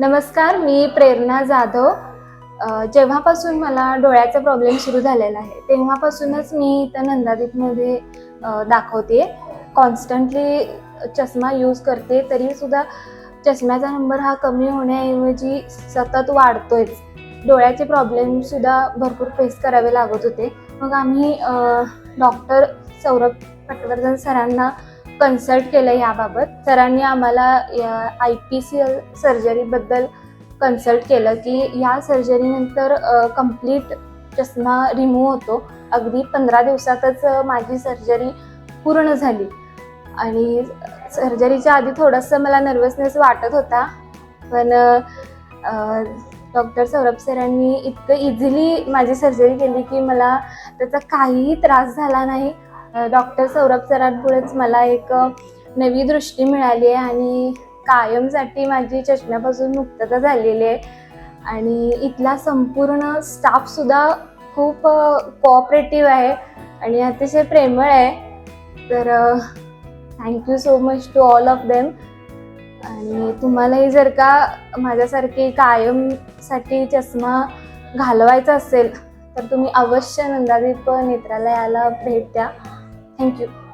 नमस्कार मी प्रेरणा जाधव. जेव्हापासून मला डोळ्याचा प्रॉब्लेम सुरू झालेला आहे तेव्हापासूनच मी इथं नंदादीपमध्ये दाखवते. कॉन्स्टंटली चष्मा यूज करते तरीसुद्धा चष्म्याचा नंबर हा कमी होण्याऐवजी सतत वाढतोयच. डोळ्याचे प्रॉब्लेमसुद्धा भरपूर फेस करावे लागत होते. मग आम्ही डॉक्टर सौरभ पटवर्धन सरांना कन्सल्ट केलं याबाबत सरांनी आम्हाला आय पी सी एल सर्जरीबद्दल कन्सल्ट केलं की या सर्जरीनंतर कंप्लीट चष्मा रिमूव्ह होतो. अगदी पंधरा दिवसातच माझी सर्जरी पूर्ण झाली. आणि सर्जरीच्या आधी थोडंसं मला नर्वसनेस वाटत होता. पण डॉक्टर सौरभ सरांनी इतकं इझिली माझी सर्जरी केली की मला त्याचा काहीही त्रास झाला नाही. डॉक्टर सौरभ सरांमुळेच मला एक नवी दृष्टी मिळाली आहे आणि कायमसाठी माझी चष्म्यापासून मुक्तता झालेली आहे. आणि इथला संपूर्ण स्टाफसुद्धा खूप कोऑपरेटिव्ह आहे आणि अतिशय प्रेमळ आहे. तर thank you so much to all of them आणि तुम्हालाही जर का माझ्यासारखी कायमसाठी चष्मा घालवायचा असेल तर तुम्ही अवश्य नंदादीप नेत्रालयाला भेट द्या. Thank you.